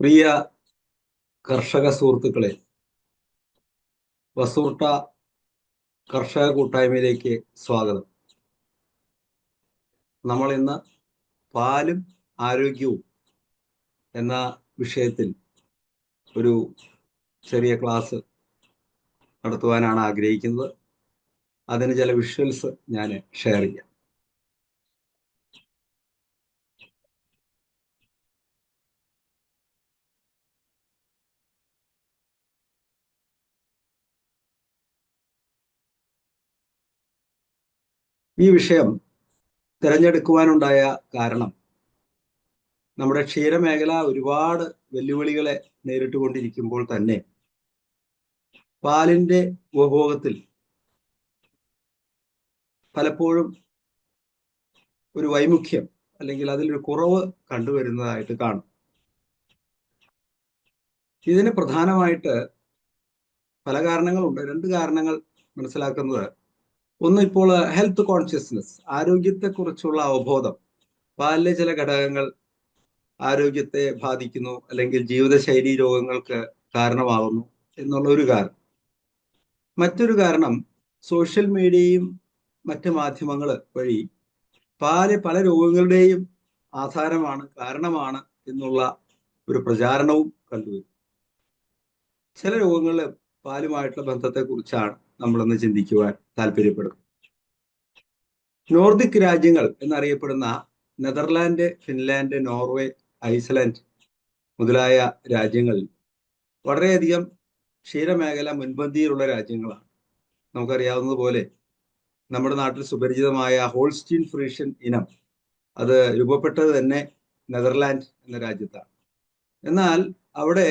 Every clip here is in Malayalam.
പ്രിയ കർഷക സുഹൃത്തുക്കളെ വസൂർട്ട കർഷക കൂട്ടായ്മയിലേക്ക് സ്വാഗതം. നമ്മൾ ഇന്ന് പാലും ആരോഗ്യവും എന്ന വിഷയത്തിൽ ഒരു ചെറിയ ക്ലാസ് നടത്തുവാനാണ് ആഗ്രഹിക്കുന്നത്. അതിന് ചില വിഷ്വൽസ് ഞാൻ ഷെയർ ചെയ്യാം. ഈ വിഷയം തിരഞ്ഞെടുക്കുവാനുണ്ടായ കാരണം നമ്മുടെ ക്ഷീരമേഖല ഒരുപാട് വെല്ലുവിളികളെ നേരിട്ടുകൊണ്ടിരിക്കുമ്പോൾ തന്നെ പാലിന്റെ ഉപഭോഗത്തിൽ പലപ്പോഴും ഒരു വൈമുഖ്യം അല്ലെങ്കിൽ അതിലൊരു കുറവ് കണ്ടുവരുന്നതായിട്ട് കാണും. ഇതിന് പ്രധാനമായിട്ട് പല കാരണങ്ങളുണ്ട്. രണ്ട് കാരണങ്ങൾ മനസ്സിലാക്കുന്നത് ഒന്ന് ഇപ്പോൾ ഹെൽത്ത് കോൺഷ്യസ്നെസ് ആരോഗ്യത്തെക്കുറിച്ചുള്ള അവബോധം. പാലിലെ ചില ഘടകങ്ങൾ ആരോഗ്യത്തെ ബാധിക്കുന്നു അല്ലെങ്കിൽ ജീവിതശൈലി രോഗങ്ങൾക്ക് കാരണമാകുന്നു എന്നുള്ള ഒരു കാരണം. മറ്റൊരു കാരണം സോഷ്യൽ മീഡിയയും മറ്റ് മാധ്യമങ്ങൾ വഴി പാൽ പല രോഗങ്ങളുടെയും ആധാരമാണ് കാരണമാണ് എന്നുള്ള ഒരു പ്രചാരണവും കണ്ടുവരും ചില രോഗങ്ങൾ പാലുമായിട്ടുള്ള ബന്ധത്തെക്കുറിച്ചാണ്. നമ്മളിന്ന് ചിന്തിക്കുവാൻ താല്പര്യപ്പെടും. നോർദിക് രാജ്യങ്ങൾ എന്നറിയപ്പെടുന്ന നെതർലാൻഡ് ഫിൻലാൻഡ് നോർവേ ഐസ്ലാൻഡ് മുതലായ രാജ്യങ്ങളിൽ വളരെയധികം ക്ഷീരമേഖല മുൻപന്തിയിലുള്ള രാജ്യങ്ങളാണ്. നമുക്കറിയാവുന്നതുപോലെ നമ്മുടെ നാട്ടിൽ സുപരിചിതമായ ഹോൾസ്റ്റീൻ ഫ്രീഷ്യൻ ഇനം അത് രൂപപ്പെട്ടത് തന്നെ നെതർലാൻഡ് എന്ന രാജ്യത്താണ്. എന്നാൽ അവിടെ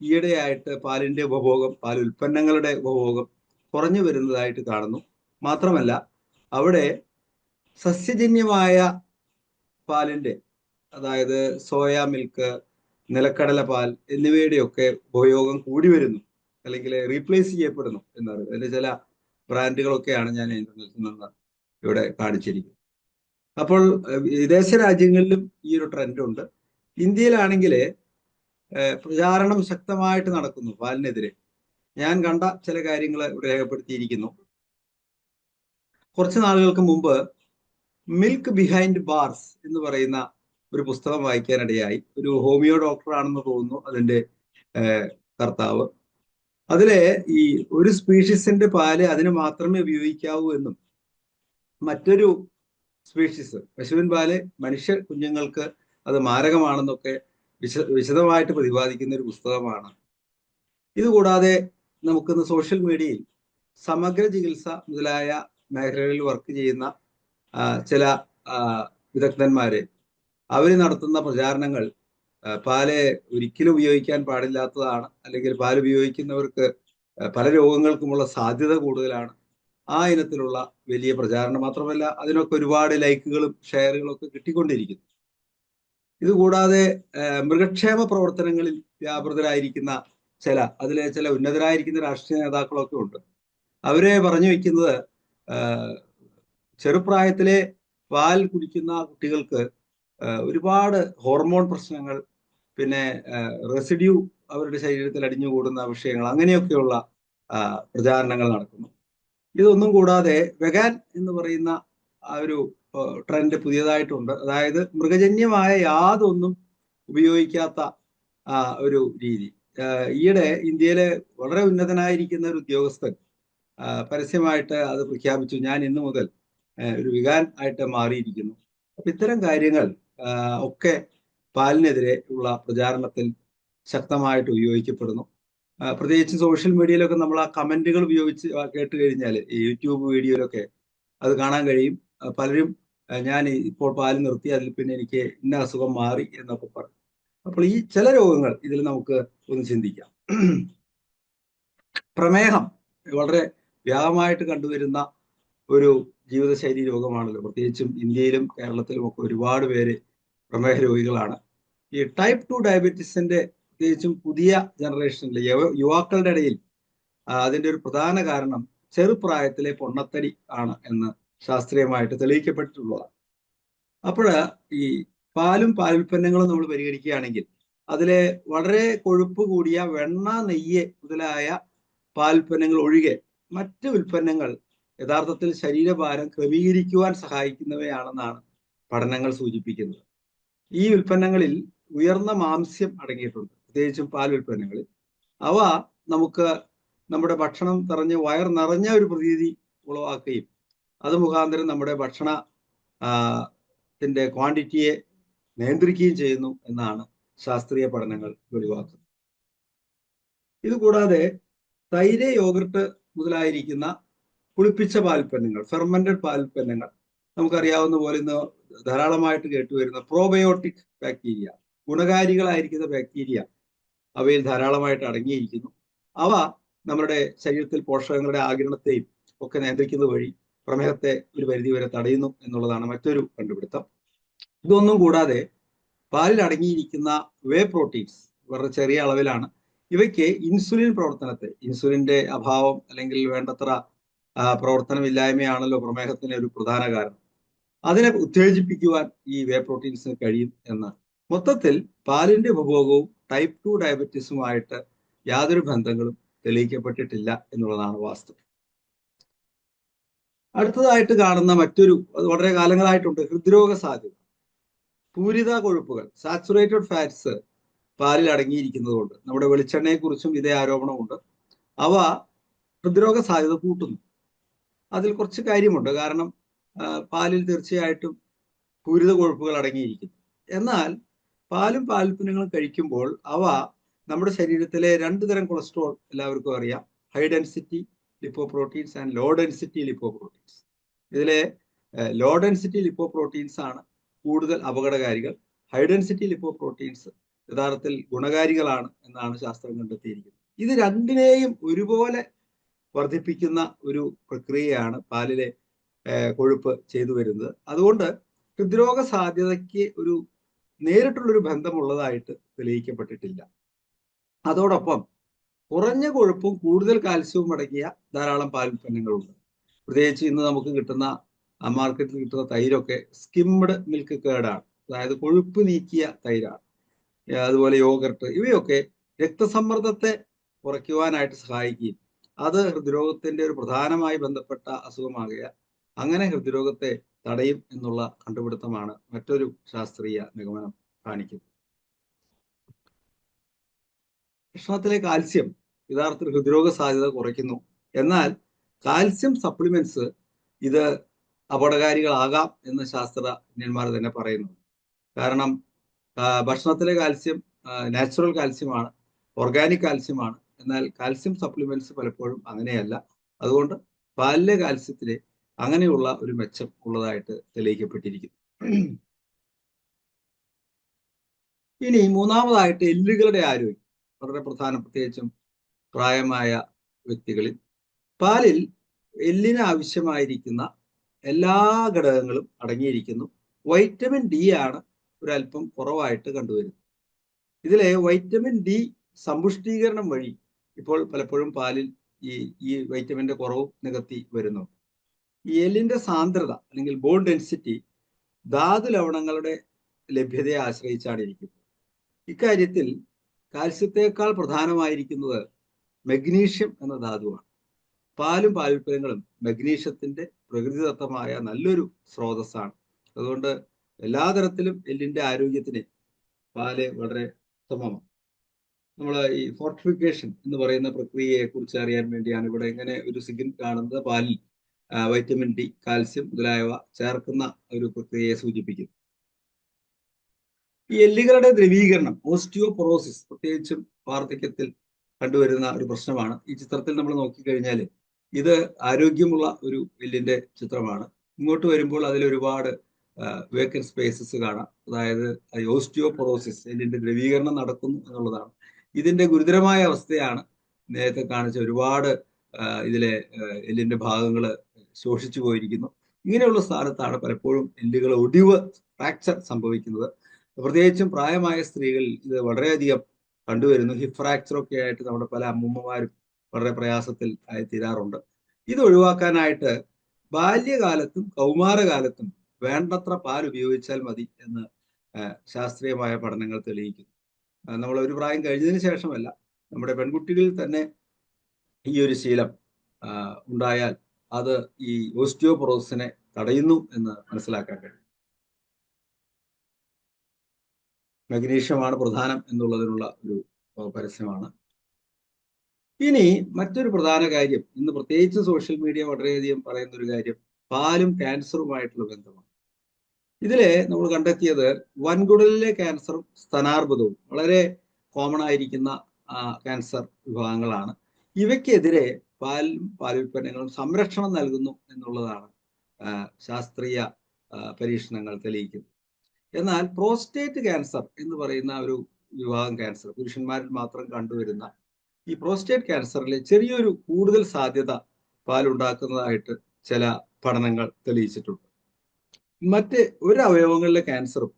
ഈയിടെയായിട്ട് പാലിന്റെ ഉപഭോഗം പാൽ ഉൽപ്പന്നങ്ങളുടെ ഉപഭോഗം കുറഞ്ഞു വരുന്നതായിട്ട് കാണുന്നു. മാത്രമല്ല അവിടെ സസ്യജന്യമായ പാലിന്റെ അതായത് സോയ മിൽക്ക് നിലക്കടല പാൽ എന്നിവയുടെയൊക്കെ ഉപയോഗം കൂടി വരുന്നു. അല്ലെങ്കിൽ റീപ്ലേസ് ചെയ്യപ്പെടുന്നു എന്നാണ്. അതിന്റെ ചില ബ്രാൻഡുകളൊക്കെയാണ് ഞാൻ ഇന്റർനെറ്റിൽ നിന്ന് ഇവിടെ കാണിച്ചിരിക്കുന്നത്. അപ്പോൾ വിദേശ രാജ്യങ്ങളിലും ഈ ഒരു ട്രെൻഡ് ഉണ്ട്. ഇന്ത്യയിലാണെങ്കിൽ പ്രചാരണം ശക്തമായിട്ട് നടക്കുന്നു പാലിനെതിരെ. ഞാൻ കണ്ട ചില കാര്യങ്ങൾ ഇവിടെ രേഖപ്പെടുത്തിയിരിക്കുന്നു. കുറച്ച് നാളുകൾക്ക് മുമ്പ് മിൽക്ക് ബിഹൈൻഡ് ബാർസ് എന്ന് പറയുന്ന ഒരു പുസ്തകം വായിക്കാനിടയായി. ഒരു ഹോമിയോ ഡോക്ടർ ആണെന്ന് തോന്നുന്നു അതിന്റെ കർത്താവ്. അതിലെ ഈ ഒരു സ്പീഷീസിന്റെ പാൽ അതിന് മാത്രമേ ഉപയോഗിക്കാവൂ എന്നും മറ്റൊരു സ്പീഷീസ് പശുവിൻ പാൽ മനുഷ്യ കുഞ്ഞുങ്ങൾക്ക് അത് മാരകമാണെന്നൊക്കെ വിശ വിശദമായിട്ട് പ്രതിപാദിക്കുന്ന ഒരു പുസ്തകമാണ്. ഇതുകൂടാതെ നമുക്കിന്ന് സോഷ്യൽ മീഡിയയിൽ സമഗ്ര ചികിത്സ മുതലായ മേഖലകളിൽ വർക്ക് ചെയ്യുന്ന ചില വിദഗ്ധന്മാരെ അവർ നടത്തുന്ന പ്രചാരണങ്ങൾ പാൽ ഒരിക്കലും ഉപയോഗിക്കാൻ പാടില്ലാത്തതാണ് അല്ലെങ്കിൽ പാൽ ഉപയോഗിക്കുന്നവർക്ക് പല രോഗങ്ങൾക്കുമുള്ള സാധ്യത കൂടുതലാണ്. ആ ഇനത്തിലുള്ള വലിയ പ്രചാരണം മാത്രമല്ല അതിനൊക്കെ ഒരുപാട് ലൈക്കുകളും ഷെയറുകളും ഒക്കെ കിട്ടിക്കൊണ്ടിരിക്കുന്നു. ഇതുകൂടാതെ മൃഗക്ഷേമ പ്രവർത്തനങ്ങളിൽ വ്യാപൃതരായിരിക്കുന്ന ചില അതിലെ ചില ഉന്നതരായിരിക്കുന്ന രാഷ്ട്രീയ നേതാക്കളൊക്കെ ഉണ്ട്. അവരെ പറഞ്ഞു വെക്കുന്നത് ചെറുപ്രായത്തിലെ പാൽ കുടിക്കുന്ന കുട്ടികൾക്ക് ഒരുപാട് ഹോർമോൺ പ്രശ്നങ്ങൾ പിന്നെ റെസിഡ്യൂ അവരുടെ ശരീരത്തിൽ അടിഞ്ഞുകൂടുന്ന വിഷയങ്ങൾ അങ്ങനെയൊക്കെയുള്ള പ്രചാരണങ്ങൾ നടക്കുന്നു. ഇതൊന്നും കൂടാതെ വെഗാൻ എന്ന് പറയുന്ന ആ ഒരു ട്രെൻഡ് പുതിയതായിട്ടുണ്ട്. അതായത് മൃഗജന്യമായ യാതൊന്നും ഉപയോഗിക്കാത്ത ഒരു രീതി. ഈയിടെ ഇന്ത്യയിലെ വളരെ ഉന്നതനായിരിക്കുന്ന ഒരു ഉദ്യോഗസ്ഥൻ പരസ്യമായിട്ട് അത് പ്രഖ്യാപിച്ചു. ഞാൻ ഇന്നു മുതൽ ഒരു വികാൻ ആയിട്ട് മാറിയിരിക്കുന്നു. അപ്പൊ ഇത്തരം കാര്യങ്ങൾ ഒക്കെ പാലിനെതിരെ ഉള്ള പ്രചാരണത്തിൽ ശക്തമായിട്ട് ഉപയോഗിക്കപ്പെടുന്നു. പ്രത്യേകിച്ച് സോഷ്യൽ മീഡിയയിലൊക്കെ നമ്മൾ ആ കമന്റുകൾ ഉപയോഗിച്ച് കേട്ട് കഴിഞ്ഞാൽ യൂട്യൂബ് വീഡിയോയിലൊക്കെ അത് കാണാൻ കഴിയും. പലരും ഞാൻ ഇപ്പോൾ പാൽ നിർത്തി അതിൽ പിന്നെ എനിക്ക് ഇന്ന അസുഖം മാറി എന്നൊക്കെ പറയും അപ്പോൾ ഈ ചില രോഗങ്ങൾ ഇതിൽ നമുക്ക് ഒന്ന് ചിന്തിക്കാം. പ്രമേഹം വളരെ വ്യാപകമായിട്ട് കണ്ടുവരുന്ന ഒരു ജീവിതശൈലി രോഗമാണല്ലോ. പ്രത്യേകിച്ചും ഇന്ത്യയിലും കേരളത്തിലും ഒക്കെ ഒരുപാട് പേര് പ്രമേഹ രോഗികളാണ് ഈ ടൈപ്പ് ടു ഡയബറ്റീസിന്റെ പ്രത്യേകിച്ചും പുതിയ ജനറേഷനിലെ യുവാക്കളുടെ ഇടയിൽ അതിന്റെ ഒരു പ്രധാന കാരണം ചെറുപ്രായത്തിലെ പൊണ്ണത്തടി ആണ് എന്ന് ശാസ്ത്രീയമായിട്ട് തെളിയിക്കപ്പെട്ടിട്ടുള്ളതാണ്. അപ്പോൾ ഈ പാലും പാലുൽപ്പന്നങ്ങളും നമ്മൾ പരിഗണിക്കുകയാണെങ്കിൽ അതിലെ വളരെ കൊഴുപ്പ് കൂടിയ വെണ്ണ നെയ്യ് മുതലായ പാലുൽപ്പന്നങ്ങൾ ഒഴികെ മറ്റ് ഉൽപ്പന്നങ്ങൾ യഥാർത്ഥത്തിൽ ശരീരഭാരം ക്രമീകരിക്കുവാൻ സഹായിക്കുന്നവയാണെന്നാണ് പഠനങ്ങൾ സൂചിപ്പിക്കുന്നത്. ഈ ഉൽപ്പന്നങ്ങളിൽ ഉയർന്ന മാംസ്യം അടങ്ങിയിട്ടുണ്ട്. പ്രത്യേകിച്ചും പാൽ ഉൽപ്പന്നങ്ങളിൽ. അവ നമുക്ക് നമ്മുടെ ഭക്ഷണം നിറഞ്ഞ് വയർ നിറഞ്ഞ ഒരു പ്രതീതി ഉളവാക്കുകയും അത് മുഖാന്തരം നമ്മുടെ ഭക്ഷണ ത്തിന്റെ ക്വാണ്ടിറ്റിയെ നിയന്ത്രിക്കുകയും ചെയ്യുന്നു എന്നാണ് ശാസ്ത്രീയ പഠനങ്ങൾ വെളിവാക്കുന്നത്. ഇതുകൂടാതെ തൈര് യോഗർട്ട് മുതലായിരിക്കുന്ന പുളിപ്പിച്ച പാൽപ്പന്നങ്ങൾ ഫെർമെന്റഡ് പാൽപ്പന്നങ്ങൾ നമുക്കറിയാവുന്ന പോലെ ഇന്ന് ധാരാളമായിട്ട് കേട്ടുവരുന്ന പ്രോബയോട്ടിക് ബാക്ടീരിയ ഗുണകാരികളായിരിക്കുന്ന ബാക്ടീരിയ അവയിൽ ധാരാളമായിട്ട് അടങ്ങിയിരിക്കുന്നു. അവ നമ്മുടെ ശരീരത്തിൽ പോഷകങ്ങളുടെ ആകിരണത്തെയും ഒക്കെ നിയന്ത്രിക്കുന്നത് വഴി പ്രമേഹത്തെ ഒരു പരിധി വരെ തടയുന്നു എന്നുള്ളതാണ് മറ്റൊരു കണ്ടുപിടുത്തം. ഇതൊന്നും കൂടാതെ പാലിൽ അടങ്ങിയിരിക്കുന്ന വേ പ്രോട്ടീൻസ് വളരെ ചെറിയ അളവിലാണ്. ഇവയ്ക്ക് ഇൻസുലിൻ പ്രവർത്തനത്തെ ഇൻസുലിന്റെ അഭാവം അല്ലെങ്കിൽ വേണ്ടത്ര പ്രവർത്തനമില്ലായ്മയാണല്ലോ പ്രമേഹത്തിന് ഒരു പ്രധാന കാരണം. അതിനെ ഉത്തേജിപ്പിക്കുവാൻ ഈ വേ പ്രോട്ടീൻസിന് കഴിയും എന്ന് മൊത്തത്തിൽ പാലിന്റെ ഉപഭോഗവും ടൈപ്പ് ടു ഡയബറ്റീസുമായിട്ട് യാതൊരു ബന്ധങ്ങളും തെളിയിക്കപ്പെട്ടിട്ടില്ല എന്നുള്ളതാണ് വാസ്തവം. അടുത്തതായിട്ട് കാണുന്ന മറ്റൊരു വളരെ കാലങ്ങളായിട്ടുണ്ട് ഹൃദ്രോഗ സാധ്യത. പൂരിത കൊഴുപ്പുകൾ സാച്ചുറേറ്റഡ് ഫാറ്റ്സ് പാലിൽ അടങ്ങിയിരിക്കുന്നതുകൊണ്ട് നമ്മുടെ വെളിച്ചെണ്ണയെക്കുറിച്ചും ഇതേ ആരോപണമുണ്ട്. അവ ഹൃദ്രോഗ സാധ്യത കൂട്ടുന്നു. അതിൽ കുറച്ച് കാര്യമുണ്ട്. കാരണം പാലിൽ തീർച്ചയായിട്ടും പൂരിത കൊഴുപ്പുകൾ അടങ്ങിയിരിക്കുന്നു. എന്നാൽ പാലും പാലുൽപ്പന്നങ്ങളും കഴിക്കുമ്പോൾ അവ നമ്മുടെ ശരീരത്തിലെ രണ്ട് തരം കൊളസ്ട്രോൾ എല്ലാവർക്കും അറിയാം. High density lipo proteins and low density lipo proteins ഇതിലെ ലോ ഡെൻസിറ്റി ലിപ്പോ പ്രോട്ടീൻസ് ആണ് കൂടുതൽ അപകടകാരികൾ. ഹൈ ഡെൻസിറ്റി ലിപ്പോപ്രോട്ടീൻസ് യഥാർത്ഥത്തിൽ ഗുണകാരികളാണ് എന്നാണ് ശാസ്ത്രം കണ്ടെത്തിയിരിക്കുന്നത്. ഇത് രണ്ടിനെയും ഒരുപോലെ വർദ്ധിപ്പിക്കുന്ന ഒരു പ്രക്രിയയാണ് പാലിലെ കൊഴുപ്പ് ചെയ്തു വരുന്നത്. അതുകൊണ്ട് ഹൃദ്രോഗ സാധ്യതയ്ക്ക് ഒരു നേരിട്ടുള്ളൊരു ബന്ധമുള്ളതായിട്ട് തെളിയിക്കപ്പെട്ടിട്ടില്ല. അതോടൊപ്പം കുറഞ്ഞ കൊഴുപ്പും കൂടുതൽ കാൽസ്യവും അടങ്ങിയ ധാരാളം പാൽ പാലുൽപ്പന്നങ്ങളുണ്ട് പ്രത്യേകിച്ച് ഇന്ന് നമുക്ക് കിട്ടുന്ന മാർക്കറ്റിൽ കിട്ടുന്ന തൈരൊക്കെ സ്കിംഡ് മിൽക്ക് കേടാണ്. അതായത് കൊഴുപ്പ് നീക്കിയ തൈരാണ്. അതുപോലെ യോഗർട്ട് ഇവയൊക്കെ രക്തസമ്മർദ്ദത്തെ കുറയ്ക്കുവാനായിട്ട് സഹായിക്കുകയും അത് ഹൃദ്രോഗത്തിന്റെ ഒരു പ്രധാനമായി ബന്ധപ്പെട്ട അസുഖമാകുക അങ്ങനെ ഹൃദ്രോഗത്തെ തടയും എന്നുള്ള കണ്ടുപിടുത്തമാണ് മറ്റൊരു ശാസ്ത്രീയ നിഗമനം കാണിക്കുന്നത്. ഭക്ഷണത്തിലെ കാൽസ്യം യഥാർത്ഥത്തിൽ ഹൃദ്രോഗ സാധ്യത കുറയ്ക്കുന്നു. എന്നാൽ കാൽസ്യം സപ്ലിമെന്റ്സ് ഇത് അപകടകാരികളാകാം എന്ന് ശാസ്ത്രജ്ഞന്മാർ തന്നെ പറയുന്നു. കാരണം ഭക്ഷണത്തിലെ കാൽസ്യം നാച്ചുറൽ കാൽസ്യമാണ് ഓർഗാനിക് കാൽസ്യമാണ്. എന്നാൽ കാൽസ്യം സപ്ലിമെന്റ്സ് പലപ്പോഴും അങ്ങനെയല്ല. അതുകൊണ്ട് പാലിലെ കാൽസ്യത്തിലെ അങ്ങനെയുള്ള ഒരു മെച്ചം ഉള്ളതായിട്ട് തെളിയിക്കപ്പെട്ടിരിക്കുന്നു. ഇനി മൂന്നാമതായിട്ട് എല്ലുകളുടെ ആരോഗ്യം. വളരെ പ്രധാന പ്രത്യേകിച്ചും പ്രായമായ വ്യക്തികളിൽ. പാലിൽ എല്ലിന് ആവശ്യമായിരിക്കുന്ന എല്ലാ ഘടകങ്ങളും അടങ്ങിയിരിക്കുന്നു. വൈറ്റമിൻ ഡി ആണ് ഒരല്പം കുറവായിട്ട് കണ്ടുവരുന്നത്. ഇതിലെ വൈറ്റമിൻ ഡി സമ്പുഷ്ടീകരണം വഴി ഇപ്പോൾ പലപ്പോഴും പാലിൽ ഈ ഈ വൈറ്റമിന്റെ കുറവ് നികത്തി വരുന്നു ഈ എല്ലിന്റെ സാന്ദ്രത അല്ലെങ്കിൽ ബോൺ ഡെൻസിറ്റി ധാതു ലവണങ്ങളുടെ ലഭ്യതയെ ആശ്രയിച്ചാണ് ഇരിക്കുന്നത്. ഇക്കാര്യത്തിൽ കാൽസ്യത്തേക്കാൾ പ്രധാനമായിരിക്കുന്നത് മെഗ്നീഷ്യം എന്ന ധാതുവാണ്. പാലും പാലുൽപ്പന്നങ്ങളും മെഗ്നീഷ്യത്തിന്റെ പ്രകൃതിദത്തമായ നല്ലൊരു സ്രോതസ്സാണ്. അതുകൊണ്ട് എല്ലാ തരത്തിലും എല്ലിന്റെ ആരോഗ്യത്തിന് പാൽ വളരെ ഉത്തമമാണ്. നമ്മൾ ഈ ഫോർട്ടിഫിക്കേഷൻ എന്ന് പറയുന്ന പ്രക്രിയയെ കുറിച്ച് അറിയാൻ വേണ്ടിയാണ് ഇവിടെ ഇങ്ങനെ ഒരു സിഗിൻ കാണുന്നത്. പാലിൽ വൈറ്റമിൻ ഡി കാൽസ്യം മുതലായവ ചേർക്കുന്ന ഒരു പ്രക്രിയയെ സൂചിപ്പിക്കുന്നു. ഈ എല്ലുകളുടെ ദ്രവീകരണം ഓസ്റ്റിയോപൊറോസിസ് പ്രത്യേകിച്ചും വാർദ്ധക്യത്തിൽ കണ്ടുവരുന്ന ഒരു പ്രശ്നമാണ്. ഈ ചിത്രത്തിൽ നമ്മൾ നോക്കിക്കഴിഞ്ഞാൽ ഇത് ആരോഗ്യമുള്ള ഒരു എല്ലിന്റെ ചിത്രമാണ്. ഇങ്ങോട്ട് വരുമ്പോൾ അതിൽ ഒരുപാട് വേക്കൻ സ്പേസസ് കാണാം. അതായത് ഓസ്റ്റിയോപൊറോസിസ് എല്ലിന്റെ ദ്രവീകരണം നടക്കുന്നു എന്നുള്ളതാണ്. ഇതിന്റെ ഗുരുതരമായ അവസ്ഥയാണ് നേരത്തെ കാണിച്ച ഒരുപാട് ഇതിലെ എല്ലിന്റെ ഭാഗങ്ങൾ ശോഷിച്ചു പോയിരിക്കുന്നു. ഇങ്ങനെയുള്ള സ്ഥാനത്താണ് പലപ്പോഴും എല്ലുകൾ ഒടിവ് ഫ്രാക്ചർ സംഭവിക്കുന്നത്. പ്രത്യേകിച്ചും പ്രായമായ സ്ത്രീകളിൽ ഇത് വളരെയധികം കണ്ടുവരുന്നു. ഹിപ്പ് ഫ്രാക്ചർ ഒക്കെ ആയിട്ട് നമ്മുടെ പല അമ്മൂമ്മമാരും വളരെ പ്രയാസത്തിൽ ആയി തീരാറുണ്ട്. ഇത് ഒഴിവാക്കാനായിട്ട് ബാല്യകാലത്തും കൗമാരകാലത്തും വേണ്ടത്ര പാൽ ഉപയോഗിച്ചാൽ മതി എന്ന് ശാസ്ത്രീയമായ പഠനങ്ങൾ തെളിയിക്കുന്നു. നമ്മൾ ഒരു പ്രായം കഴിഞ്ഞതിന് ശേഷമല്ല നമ്മുടെ പെൺകുട്ടികളിൽ തന്നെ ഈ ഒരു ശീലം ഉണ്ടായാൽ അത് ഈ ഓസ്റ്റിയോപൊറോസിനെ തടയുന്നു എന്ന് മനസ്സിലാക്കാൻ കഴിയും. മഗ്നീഷ്യമാണ് പ്രധാനം എന്നുള്ളതിനുള്ള ഒരു പരസ്യമാണ്. ഇനി മറ്റൊരു പ്രധാന കാര്യം ഇന്ന് പ്രത്യേകിച്ച് സോഷ്യൽ മീഡിയ വളരെയധികം പറയുന്ന ഒരു കാര്യം പാലും ക്യാൻസറുമായിട്ടുള്ള ബന്ധമാണ്. ഇതിലെ നമ്മൾ കണ്ടെത്തിയത് വൻകുടലിലെ ക്യാൻസറും സ്തനാർബുദവും വളരെ കോമൺ ആയിരിക്കുന്ന ക്യാൻസർ വിഭാഗങ്ങളാണ്. ഇവയ്ക്കെതിരെ പാലും പാലുൽപ്പന്നങ്ങളും സംരക്ഷണം നൽകുന്നു എന്നുള്ളതാണ് ശാസ്ത്രീയ പരീക്ഷണങ്ങൾ തെളിയിക്കുന്നത്. എന്നാൽ പ്രോസ്റ്റേറ്റ് ക്യാൻസർ എന്ന് പറയുന്ന ഒരു വിഭാഗം ക്യാൻസർ പുരുഷന്മാരിൽ മാത്രം കണ്ടുവരുന്ന ഈ പ്രോസ്റ്റേറ്റ് ക്യാൻസറിൽ ചെറിയൊരു കൂടുതൽ സാധ്യത പാലുണ്ടാക്കുന്നതായിട്ട് ചില പഠനങ്ങൾ തെളിയിച്ചിട്ടുണ്ട്. മറ്റ് ഒരു അവയവങ്ങളിലെ ക്യാൻസറും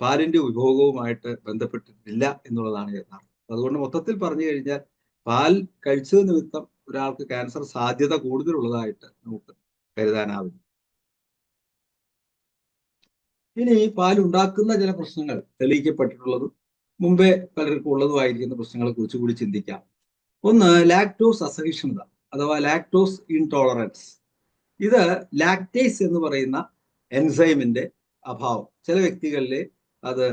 പാലിന്റെ ഉപഭോഗവുമായിട്ട് ബന്ധപ്പെട്ടിട്ടില്ല എന്നുള്ളതാണ് യഥാർത്ഥം. അതുകൊണ്ട് മൊത്തത്തിൽ പറഞ്ഞു കഴിഞ്ഞാൽ പാൽ കഴിച്ചത് നിമിത്തം ഒരാൾക്ക് ക്യാൻസർ സാധ്യത കൂടുതലുള്ളതായിട്ട് നമുക്ക് കരുതാനാവില്ല. ഇനി പാൽ ഉണ്ടാക്കുന്ന ചില പ്രശ്നങ്ങൾ തെളിയിക്കപ്പെട്ടിട്ടുള്ളതും മുമ്പേ പലർക്കും ഉള്ളതുമായിരിക്കുന്ന പ്രശ്നങ്ങളെ കുറിച്ച് കൂടി ചിന്തിക്കാം. ഒന്ന് ലാക്ടോസ് അസഹിഷ്ണുത അഥവാ ലാക്ടോസ് ഇൻടോളറൻസ് ഇത് ലാക്ടേസ് എന്ന് പറയുന്ന എൻസൈമിന്റെ അഭാവം. ചില വ്യക്തികളിൽ അത്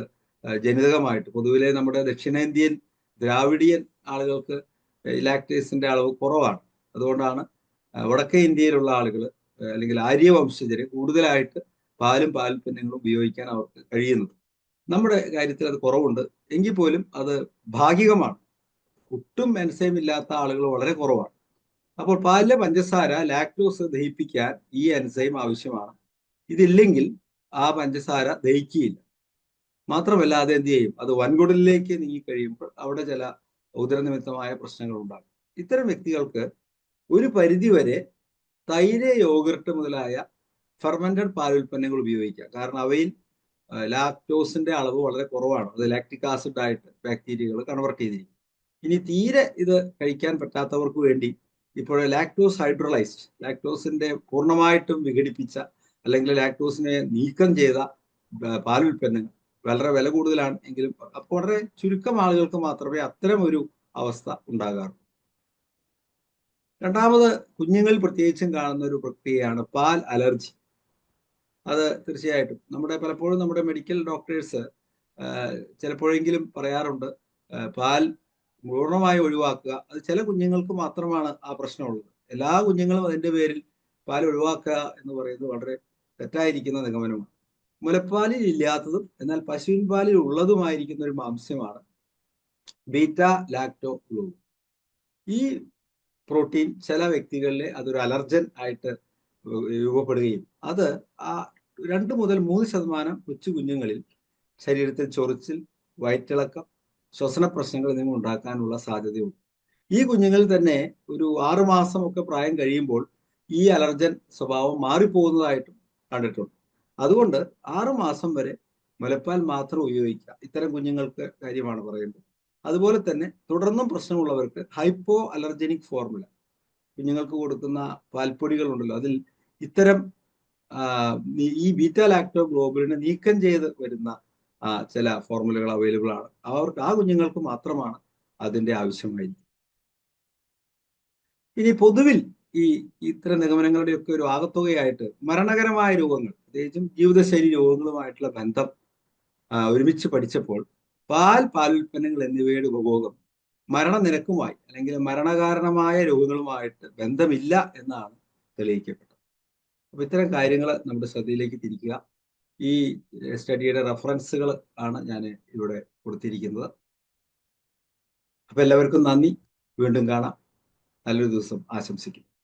ജനിതകമായിട്ട് പൊതുവിലെ നമ്മുടെ ദക്ഷിണേന്ത്യൻ ദ്രാവിഡിയൻ ആളുകൾക്ക് ലാക്ടേസിന്റെ അളവ് കുറവാണ്. അതുകൊണ്ടാണ് വടക്കേ ഇന്ത്യയിലുള്ള ആളുകൾ അല്ലെങ്കിൽ ആര്യവംശജര് കൂടുതലായിട്ട് പാലും പാൽപ്പന്നങ്ങളും ഉപയോഗിക്കാൻ അവർക്ക് കഴിയുന്നത്. നമ്മുടെ കാര്യത്തിൽ അത് കുറവുണ്ട്. എങ്കിൽ പോലും അത് ഭാഗികമാണ്. ഒട്ടും എൻസൈം ഇല്ലാത്ത ആളുകൾ വളരെ കുറവാണ്. അപ്പോൾ പാലിലെ പഞ്ചസാര ലാക്ടോസ് ദഹിപ്പിക്കാൻ ഈ എൻസൈം ആവശ്യമാണ്. ഇതില്ലെങ്കിൽ ആ പഞ്ചസാര ദഹിക്കുകയില്ല. മാത്രമല്ല അത് എന്ത് ചെയ്യും? അത് വൻകുടലിലേക്ക് നീങ്ങി കഴിയുമ്പോൾ അവിടെ ചില ഉദരനിമിത്തമായ പ്രശ്നങ്ങൾ ഉണ്ടാകും. ഇത്തരം വ്യക്തികൾക്ക് ഒരു പരിധിവരെ തൈര് യോഗർട്ട് മുതലായ ഫെർമെന്റഡ് പാലുൽപ്പന്നങ്ങൾ ഉപയോഗിക്കാം. കാരണം അവയിൽ ലാക്ടോസിന്റെ അളവ് വളരെ കുറവാണ്. അത് ലാക്ടിക് ആസിഡ് ആയിട്ട് ബാക്ടീരിയകൾ കൺവെർട്ട് ചെയ്തിരിക്കും. ഇനി തീരെ ഇത് കഴിക്കാൻ പറ്റാത്തവർക്ക് വേണ്ടി ഇപ്പോൾ ലാക്ടോസ് ഹൈഡ്രോലൈസ്ഡ് ലാക്ടോസിന്റെ പൂർണമായിട്ടും വിഘടിപ്പിച്ച അല്ലെങ്കിൽ ലാക്ടോസിനെ നീക്കം ചെയ്ത പാൽ ഉൽപ്പന്നങ്ങൾ വളരെ വില കൂടുതലാണ് എങ്കിലും വളരെ ചുരുക്കം ആളുകൾക്ക് മാത്രമേ അത്തരം ഒരു അവസ്ഥ ഉണ്ടാകാറുള്ളൂ. രണ്ടാമത് കുഞ്ഞുങ്ങളിൽ പ്രത്യേകിച്ചും കാണുന്ന ഒരു പ്രക്രിയയാണ് പാൽ അലർജി. അത് തീർച്ചയായിട്ടും നമ്മുടെ പലപ്പോഴും നമ്മുടെ മെഡിക്കൽ ഡോക്ടേഴ്സ് ചിലപ്പോഴെങ്കിലും പറയാറുണ്ട് പാൽ പൂർണമായി ഒഴിവാക്കുക. അത് ചില കുഞ്ഞുങ്ങൾക്ക് മാത്രമാണ് ആ പ്രശ്നമുള്ളത്. എല്ലാ കുഞ്ഞുങ്ങളും അതിന്റെ പേരിൽ പാൽ ഒഴിവാക്കുക എന്ന് പറയുന്നത് വളരെ തെറ്റായിരിക്കുന്ന നിഗമനമാണ്. മുലപ്പാലിൽ ഇല്ലാത്തതും എന്നാൽ പശുവിൻ പാലിൽ ഉള്ളതുമായിരിക്കുന്ന ഒരു മാംസ്യമാണ് ബീറ്റ ലാക്ടോ ഗ്ലൂ ഈ പ്രോട്ടീൻ ചില വ്യക്തികളിലെ അതൊരു അലർജൻ ആയിട്ട് രൂപപ്പെടുകയും അത് ആ രണ്ട് മുതൽ മൂന്ന് ശതമാനം കൊച്ചു കുഞ്ഞുങ്ങളിൽ ശരീരത്തിൽ ചൊറിച്ചിൽ വയറ്റിളക്കം ശ്വസന പ്രശ്നങ്ങൾ എന്നിവ ഉണ്ടാക്കാനുള്ള സാധ്യതയുണ്ട്. ഈ കുഞ്ഞുങ്ങളിൽ തന്നെ ഒരു ആറുമാസം ഒക്കെ പ്രായം കഴിയുമ്പോൾ ഈ അലർജൻ സ്വഭാവം മാറിപ്പോകുന്നതായിട്ടും കണ്ടിട്ടുണ്ട്. അതുകൊണ്ട് ആറുമാസം വരെ മുലപ്പാൽ മാത്രം ഉപയോഗിക്കുക. ഇത്തരം കുഞ്ഞുങ്ങൾക്ക് കാര്യമാണ് പറയുന്നത്. അതുപോലെ തന്നെ തുടർന്നും പ്രശ്നമുള്ളവർക്ക് ഹൈപ്പോ അലർജനിക് ഫോർമുല. കുഞ്ഞുങ്ങൾക്ക് കൊടുക്കുന്ന പാൽപ്പൊടികൾ ഉണ്ടല്ലോ അതിൽ ഇത്തരം ഈ ബീറ്റാ ലാക്ടോ ഗ്ലോബുലിനെ നീക്കം ചെയ്ത് വരുന്ന ചില ഫോർമുലകൾ അവൈലബിൾ ആണ്. അവർക്ക് ആ കുഞ്ഞുങ്ങൾക്ക് മാത്രമാണ് അതിന്റെ ആവശ്യമായിരിക്കും ഇനി പൊതുവിൽ ഈ ഇത്തരം നിഗമനങ്ങളുടെയൊക്കെ ഒരു ആകത്തുകയായിട്ട് മരണകരമായ രോഗങ്ങൾ പ്രത്യേകിച്ചും ജീവിതശൈലി രോഗങ്ങളുമായിട്ടുള്ള ബന്ധം ഒരുമിച്ച് പഠിച്ചപ്പോൾ പാൽ പാലുൽപ്പന്നങ്ങൾ എന്നിവയുടെ ഉപഭോഗം മരണനിരക്കുമായി അല്ലെങ്കിൽ മരണകാരണമായ രോഗങ്ങളുമായിട്ട് ബന്ധമില്ല എന്നാണ് തെളിയിക്കപ്പെട്ടത്. അപ്പൊ ഇത്തരം കാര്യങ്ങൾ നമ്മുടെ ശ്രദ്ധയിലേക്ക് തിരിക്കുക. ഈ സ്റ്റഡിയുടെ റെഫറൻസുകൾ ആണ് ഞാൻ ഇവിടെ കൊടുത്തിരിക്കുന്നത്. അപ്പം എല്ലാവർക്കും നന്ദി. വീണ്ടും കാണാം. നല്ലൊരു ദിവസം ആശംസിക്കുന്നു.